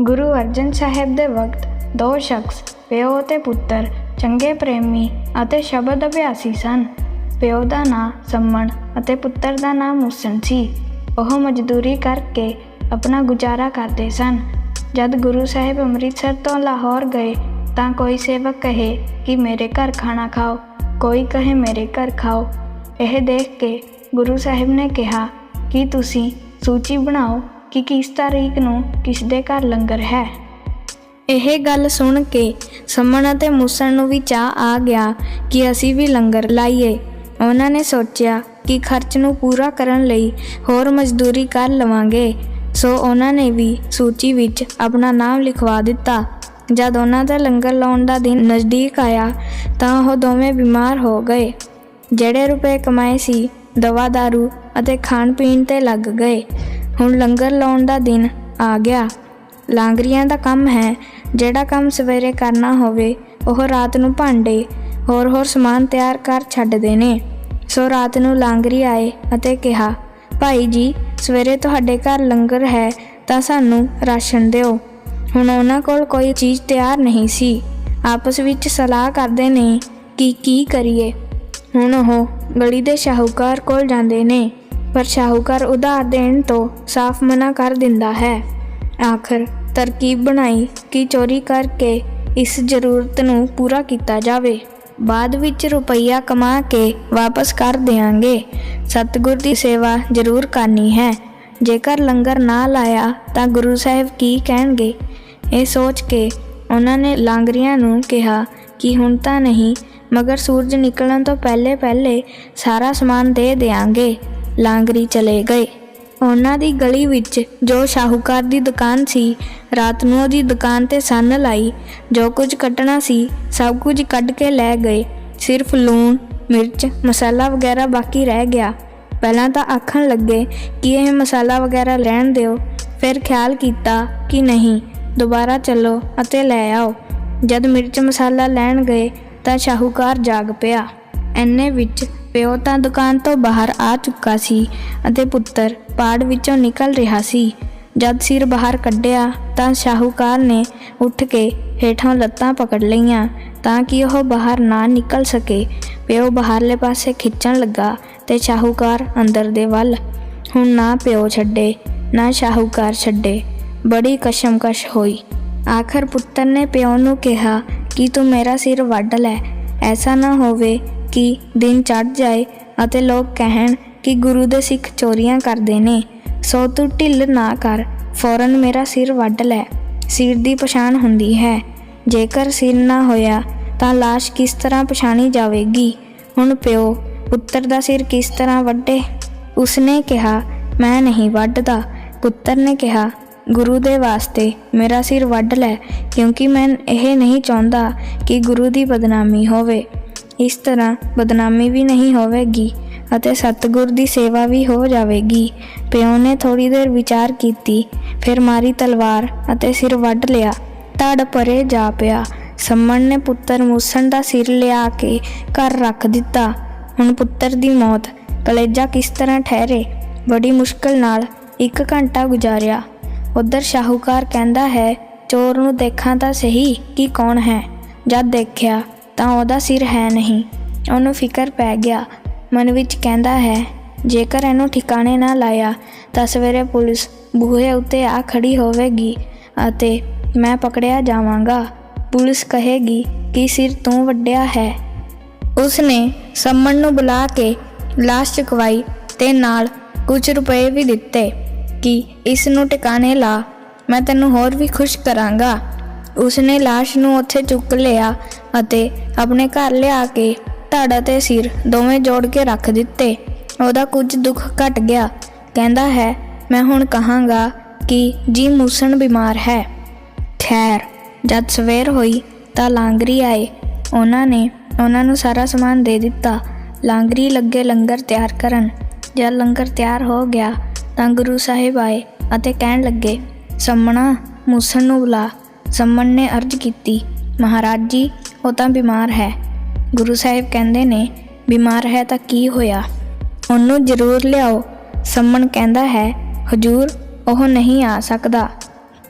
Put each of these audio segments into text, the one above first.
ਗੁਰੂ ਅਰਜਨ ਸਾਹਿਬ ਦੇ ਵਕਤ ਦੋ ਸ਼ਖਸ, ਪਿਓ ਅਤੇ ਪੁੱਤਰ, ਚੰਗੇ ਪ੍ਰੇਮੀ ਅਤੇ ਸ਼ਬਦ ਅਭਿਆਸੀ ਸਨ। ਪਿਓ ਦਾ ਨਾਂ ਸੰਮਣ ਅਤੇ ਪੁੱਤਰ ਦਾ ਨਾਂ ਮੂਸਨ ਸੀ। ਉਹ ਮਜ਼ਦੂਰੀ ਕਰਕੇ ਆਪਣਾ ਗੁਜ਼ਾਰਾ ਕਰਦੇ ਸਨ। ਜਦ ਗੁਰੂ ਸਾਹਿਬ ਅੰਮ੍ਰਿਤਸਰ ਤੋਂ ਲਾਹੌਰ ਗਏ, ਤਾਂ ਕੋਈ ਸੇਵਕ ਕਹੇ ਕਿ, ਮੇਰੇ ਘਰ ਖਾਣਾ ਖਾਓ, ਕੋਈ ਕਹੇ, ਮੇਰੇ ਘਰ ਖਾਓ। ਇਹ ਦੇਖ ਕੇ ਗੁਰੂ ਸਾਹਿਬ ਨੇ ਕਿਹਾ ਕਿ, ਤੁਸੀਂ ਸੂਚੀ ਬਣਾਓ ਕਿ ਕਿਸ ਤਾਰੀਖ ਨੂੰ ਕਿਸ ਦੇ ਘਰ ਲੰਗਰ ਹੈ? ਇਹ ਗੱਲ ਸੁਣ ਕੇ ਸਮਣ ਅਤੇ ਮੂਸਣ ਨੂੰ ਵੀ ਚਾਹ ਆ ਗਿਆ ਕਿ ਅਸੀਂ ਵੀ ਲੰਗਰ ਲਾਈਏ। ਉਹਨਾਂ ਨੇ ਸੋਚਿਆ ਕਿ ਖਰਚ ਨੂੰ ਪੂਰਾ ਕਰਨ ਲਈ ਹੋਰ ਮਜ਼ਦੂਰੀ ਕਰ ਲਵਾਂਗੇ। ਸੋ ਉਹਨਾਂ ਨੇ ਵੀ ਸੂਚੀ ਵਿੱਚ ਆਪਣਾ ਨਾਮ ਲਿਖਵਾ ਦਿੱਤਾ। ਜਦ ਉਹਨਾਂ ਦਾ ਲੰਗਰ ਲਾਉਣ ਦਾ ਦਿਨ ਨਜ਼ਦੀਕ ਆਇਆ, ਤਾਂ ਉਹ ਦੋਵੇਂ ਬਿਮਾਰ ਹੋ ਗਏ। ਜਿਹੜੇ ਰੁਪਏ ਕਮਾਏ ਸੀ, ਦਵਾ ਦਾਰੂ ਅਤੇ ਖਾਣ ਪੀਣ ਤੇ ਲੱਗ ਗਏ। ਹੁਣ ਲੰਗਰ ਲਾਉਣ ਦਾ ਦਿਨ ਆ ਗਿਆ। ਲਾਂਗਰੀਆਂ ਦਾ ਕੰਮ ਹੈ। ਜਿਹੜਾ ਕੰਮ ਸਵੇਰੇ ਕਰਨਾ ਹੋਵੇ, ਉਹ ਰਾਤ ਨੂੰ ਭਾਂਡੇ ਹੋਰ ਹੋਰ ਸਮਾਨ ਤਿਆਰ ਕਰ ਛੱਡਦੇ ਨੇ। ਸੋ ਰਾਤ ਨੂੰ ਲਾਂਗਰੀ ਆਏ ਅਤੇ ਕਿਹਾ, ਭਾਈ ਜੀ, ਸਵੇਰੇ ਤੁਹਾਡੇ ਘਰ ਲੰਗਰ ਹੈ ਤਾਂ ਸਾਨੂੰ ਰਾਸ਼ਨ ਦਿਓ। ਹੁਣ ਉਹਨਾਂ ਕੋਲ ਕੋਈ ਚੀਜ਼ ਤਿਆਰ ਨਹੀਂ ਸੀ। ਆਪਸ ਵਿੱਚ ਸਲਾਹ ਕਰਦੇ ਨੇ ਕਿ ਕੀ ਕਰੀਏ। ਹੁਣ ਉਹ ਗਲੀ ਦੇ ਸ਼ਾਹੂਕਾਰ ਕੋਲ ਜਾਂਦੇ ਨੇ। ਪਰ ਸ਼ਾਹੂਕਾਰ ਉਧਾਰ ਦੇਣ ਤੋਂ ਸਾਫ਼ ਮਨਾ ਕਰ ਦਿੰਦਾ ਹੈ। ਆਖਰ ਤਰਕੀਬ ਬਣਾਈ ਕਿ ਚੋਰੀ ਕਰਕੇ ਇਸ ਜ਼ਰੂਰਤ ਨੂੰ ਪੂਰਾ ਕੀਤਾ ਜਾਵੇ। ਬਾਅਦ ਵਿੱਚ ਰੁਪਈਆ ਕਮਾ ਕੇ ਵਾਪਸ ਕਰ ਦੇਵਾਂਗੇ ਸਤਿਗੁਰ ਦੀ ਸੇਵਾ ਜ਼ਰੂਰ ਕਰਨੀ ਹੈ। ਜੇਕਰ ਲੰਗਰ ਨਾ ਲਾਇਆ ਤਾਂ ਗੁਰੂ ਸਾਹਿਬ ਕੀ ਕਹਿਣਗੇ? ਇਹ ਸੋਚ ਕੇ ਉਹਨਾਂ ਨੇ ਲਾਂਗਰੀਆਂ ਨੂੰ ਕਿਹਾ ਕਿ ਹੁਣ ਤਾਂ ਨਹੀਂ, ਮਗਰ ਸੂਰਜ ਨਿਕਲਣ ਤੋਂ ਪਹਿਲੇ ਪਹਿਲੇ ਸਾਰਾ ਸਮਾਨ ਦੇ ਦੇਾਂਗੇ ਲਾਂਗਰੀ ਚਲੇ ਗਏ। ਉਹਨਾਂ ਦੀ ਗਲੀ ਵਿੱਚ ਜੋ ਸ਼ਾਹੂਕਾਰ ਦੀ ਦੁਕਾਨ ਸੀ, ਰਾਤ ਨੂੰ ਉਹਦੀ ਦੁਕਾਨ ਤੇ ਸੰਨ ਲਾਈ। ਜੋ ਕੁਝ ਕੱਟਣਾ ਸੀ, ਸਭ ਕੁਝ ਕੱਢ ਕੇ ਲੈ ਗਏ। ਸਿਰਫ ਲੂਣ, ਮਿਰਚ, ਮਸਾਲਾ ਵਗੈਰਾ ਬਾਕੀ ਰਹਿ ਗਿਆ। ਪਹਿਲਾਂ ਤਾਂ ਆਖਣ ਲੱਗੇ ਕਿ ਇਹ ਮਸਾਲਾ ਵਗੈਰਾ ਲੈਣ ਦਿਓ। ਫਿਰ ਖਿਆਲ ਕੀਤਾ ਕਿ ਨਹੀਂ, ਦੁਬਾਰਾ ਚੱਲੋ ਅਤੇ ਲੈ ਆਓ। ਜਦ ਮਿਰਚ ਮਸਾਲਾ ਲੈਣ ਗਏ ਤਾਂ ਸ਼ਾਹੂਕਾਰ ਜਾਗ ਪਿਆ। ਐਨੇ ਵਿੱਚ ਪਿਓ ਤਾਂ ਦੁਕਾਨ ਤੋਂ ਬਾਹਰ ਆ ਚੁੱਕਾ ਸੀ ਅਤੇ ਪੁੱਤਰ ਪਾੜ ਵਿੱਚੋਂ ਨਿਕਲ ਰਿਹਾ ਸੀ। ਜਦ ਸਿਰ ਬਾਹਰ ਕੱਢਿਆ ਤਾਂ ਸ਼ਾਹੂਕਾਰ ਨੇ ਉੱਠ ਕੇ ਹੇਠੋਂ ਲੱਤਾਂ ਪਕੜ ਲਈਆਂ ਤਾਂ ਕਿ ਉਹ ਬਾਹਰ ਨਾ ਨਿਕਲ ਸਕੇ। ਪਿਓ ਬਾਹਰਲੇ ਪਾਸੇ ਖਿੱਚਣ ਲੱਗਾ ਤੇ ਸ਼ਾਹੂਕਾਰ ਅੰਦਰ ਦੇ ਵੱਲ। ਹੁਣ ਨਾ ਪਿਓ ਛੱਡੇ, ਨਾ ਸ਼ਾਹੂਕਾਰ ਛੱਡੇ। ਬੜੀ ਕਸ਼ਮਕਸ਼ ਹੋਈ। ਆਖਰ ਪੁੱਤਰ ਨੇ ਪਿਓ ਨੂੰ ਕਿਹਾ, ਕਿ ਤੂੰ ਮੇਰਾ ਸਿਰ ਵੱਢ ਲੈ? ਐਸਾ ਨਾ ਹੋਵੇ ਕਿ ਦਿਨ ਚੜ ਜਾਏ ਅਤੇ ਲੋਕ ਕਹਿਣ ਕਿ ਗੁਰੂ ਦੇ ਸਿੱਖ ਚੋਰੀਆਂ ਕਰਦੇ ਨੇ। ਸੋ ਤੂੰ ਢਿੱਲ ਨਾ ਕਰ, ਫੌਰਨ ਮੇਰਾ ਸਿਰ ਵੱਢ ਲੈ। ਸਿਰ ਦੀ ਪਛਾਣ ਹੁੰਦੀ ਹੈ। ਜੇਕਰ ਸਿਰ ਨਾ ਹੋਇਆ, ਤਾਂ লাশ ਕਿਸ ਤਰ੍ਹਾਂ ਪਛਾਣੀ ਜਾਵੇਗੀ? ਹੁਣ ਪਿਓ, ਪੁੱਤਰ ਦਾ ਸਿਰ ਕਿਸ ਤਰ੍ਹਾਂ ਵੱਢੇ? ਉਸਨੇ ਕਿਹਾ, ਮੈਂ ਨਹੀਂ ਵੱਢਦਾ। ਪੁੱਤਰ ਨੇ ਕਿਹਾ, ਗੁਰੂ ਦੇ ਵਾਸਤੇ ਮੇਰਾ ਸਿਰ ਵੱਢ ਲੈ, ਕਿਉਂਕਿ ਮੈਂ ਇਹ ਨਹੀਂ ਚਾਹੁੰਦਾ ਕਿ ਗੁਰੂ ਦੀ ਬਦਨਾਮੀ ਹੋਵੇ। ਇਸ ਤਰ੍ਹਾਂ ਬਦਨਾਮੀ ਵੀ ਨਹੀਂ ਹੋਵੇਗੀ ਅਤੇ ਸਤਿਗੁਰ ਦੀ ਸੇਵਾ ਵੀ ਹੋ ਜਾਵੇਗੀ। ਪਿਓ ਨੇ ਥੋੜੀ ਦੇਰ ਵਿਚਾਰ ਕੀਤੀ, ਫਿਰ ਮਾਰੀ ਤਲਵਾਰ ਅਤੇ ਸਿਰ ਵੱਢ ਲਿਆ। ਧੜ ਪਰੇ ਜਾ ਪਿਆ। ਸੰਮਣ ਨੇ ਪੁੱਤਰ ਮੂਸਣ ਦਾ ਸਿਰ ਲਿਆ ਕੇ ਘਰ ਰੱਖ ਦਿੱਤਾ। ਹੁਣ ਪੁੱਤਰ ਦੀ ਮੌਤ, ਕਲੇਜਾ ਕਿਸ ਤਰ੍ਹਾਂ ਠਹਿਰੇ? ਬੜੀ ਮੁਸ਼ਕਲ ਨਾਲ ਇੱਕ ਘੰਟਾ ਗੁਜ਼ਾਰਿਆ। ਉਧਰ ਸ਼ਾਹੂਕਾਰ ਕਹਿੰਦਾ ਹੈ, ਚੋਰ ਨੂੰ ਦੇਖਾਂ ਤਾਂ ਸਹੀ ਕਿ ਕੌਣ ਹੈ? ਜਦ ਦੇਖਿਆ ਤਾਂ ਉਹਦਾ ਸਿਰ ਹੈ ਨਹੀਂ। ਉਹਨੂੰ ਫਿਕਰ ਪੈ ਗਿਆ। ਮਨ ਵਿੱਚ ਕਹਿੰਦਾ ਹੈ, ਜੇਕਰ ਇਹਨੂੰ ਠਿਕਾਣੇ ਨਾ ਲਾਇਆ, ਤਾਂ ਸਵੇਰੇ ਪੁਲਿਸ ਬੂਹੇ ਉੱਤੇ ਆ ਖੜੀ ਹੋਵੇਗੀ ਅਤੇ ਮੈਂ ਪਕੜਿਆ ਜਾਵਾਂਗਾ। ਪੁਲਿਸ ਕਹੇਗੀ, ਕਿ ਸਿਰ ਤੂੰ ਵੱਡਿਆ ਹੈ? ਉਸ ਨੇ ਸੰਮਣ ਨੂੰ ਬੁਲਾ ਕੇ ਲਾਸ਼ ਚੁਕਵਾਈ ਤੇ ਨਾਲ ਕੁਝ ਰੁਪਏ ਵੀ ਦਿੱਤੇ ਕਿ, ਇਸ ਨੂੰ ਟਿਕਾਣੇ ਲਾ, ਮੈਂ ਤੈਨੂੰ ਹੋਰ ਵੀ ਖੁਸ਼ ਕਰਾਂਗਾ। ਉਸਨੇ ਲਾਸ਼ ਨੂੰ ਉੱਥੇ ਚੁੱਕ ਲਿਆ ਅਤੇ ਆਪਣੇ ਘਰ ਲਿਆ ਕੇ ਧੜ ਅਤੇ ਸਿਰ ਦੋਵੇਂ ਜੋੜ ਕੇ ਰੱਖ ਦਿੱਤੇ। ਉਹਦਾ ਕੁਝ ਦੁੱਖ ਘਟ ਗਿਆ। ਕਹਿੰਦਾ ਹੈ, ਮੈਂ ਹੁਣ ਕਹਾਂਗਾ ਕਿ ਜੀ ਮੂਸਣ ਬਿਮਾਰ ਹੈ। ਖੈਰ, ਜਦ ਸਵੇਰ ਹੋਈ ਤਾਂ ਲਾਂਗਰੀ ਆਏ। ਉਹਨਾਂ ਨੇ ਉਹਨਾਂ ਨੂੰ ਸਾਰਾ ਸਮਾਨ ਦੇ ਦਿੱਤਾ। ਲਾਂਗਰੀ ਲੱਗੇ ਲੰਗਰ ਤਿਆਰ ਕਰਨ। ਜਦ ਲੰਗਰ ਤਿਆਰ ਹੋ ਗਿਆ ਤਾਂ ਗੁਰੂ ਸਾਹਿਬ ਆਏ ਅਤੇ ਕਹਿਣ ਲੱਗੇ, ਸੰਮਣਾ, ਮੂਸਣ ਨੂੰ ਬੁਲਾ। ਸੰਮਣ ਨੇ ਅਰਜ਼ ਕੀਤੀ, ਮਹਾਰਾਜ ਜੀ, ਉਹ ਤਾਂ ਬਿਮਾਰ ਹੈ। ਗੁਰੂ ਸਾਹਿਬ ਕਹਿੰਦੇ ਨੇ, ਬਿਮਾਰ ਹੈ ਤਾਂ ਕੀ ਹੋਇਆ? ਉਹਨੂੰ ਜ਼ਰੂਰ ਲਿਆਓ। ਸੰਮਣ ਕਹਿੰਦਾ ਹੈ, ਹਜੂਰ, ਉਹ ਨਹੀਂ ਆ ਸਕਦਾ।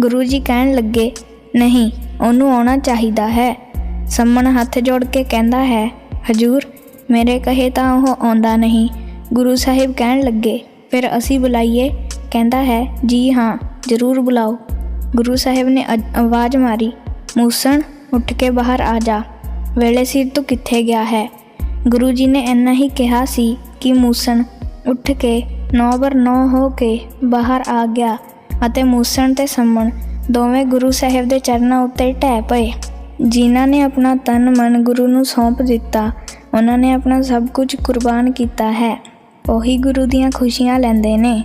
ਗੁਰੂ ਜੀ ਕਹਿਣ ਲੱਗੇ, ਨਹੀਂ, ਉਹਨੂੰ ਆਉਣਾ ਚਾਹੀਦਾ ਹੈ। ਸੰਮਣ ਹੱਥ ਜੋੜ ਕੇ ਕਹਿੰਦਾ ਹੈ, ਹਜੂਰ, ਮੇਰੇ ਕਹੇ ਤਾਂ ਉਹ ਆਉਂਦਾ ਨਹੀਂ। ਗੁਰੂ ਸਾਹਿਬ ਕਹਿਣ ਲੱਗੇ, ਫਿਰ ਅਸੀਂ ਬੁਲਾਈਏ? ਕਹਿੰਦਾ ਹੈ, ਜੀ ਹਾਂ, ਜ਼ਰੂਰ ਬੁਲਾਓ। ਗੁਰੂ ਸਾਹਿਬ ਨੇ ਅਜ- ਆਵਾਜ਼ ਮਾਰੀ, ਮੂਸਣ, ਉੱਠ ਕੇ ਬਾਹਰ ਆ ਜਾ। ਵੇਲੇ ਸਿਰ ਤੂੰ ਕਿੱਥੇ ਗਿਆ ਹੈ? ਗੁਰੂ ਜੀ ਨੇ ਇੰਨਾ ਹੀ ਕਿਹਾ ਸੀ ਕਿ ਮੂਸਣ ਉੱਠ ਕੇ ਨੌ ਬਰ ਨੌ ਹੋ ਕੇ ਬਾਹਰ ਆ ਗਿਆ ਅਤੇ ਮੂਸਣ ਤੇ ਸੰਮਣ ਦੋਵੇਂ ਗੁਰੂ ਸਾਹਿਬ ਦੇ ਚਰਨਾਂ ਉੱਤੇ ਢਹਿ ਪਏ। ਜਿਨ੍ਹਾਂ ਨੇ ਆਪਣਾ ਤਨ ਮਨ ਗੁਰੂ ਨੂੰ ਸੌਂਪ ਦਿੱਤਾ, ਉਹਨਾਂ ਨੇ ਆਪਣਾ ਸਭ ਕੁਝ ਕੁਰਬਾਨ ਕੀਤਾ ਹੈ। ਉਹੀ ਗੁਰੂ ਦੀਆਂ ਖੁਸ਼ੀਆਂ ਲੈਂਦੇ ਨੇ।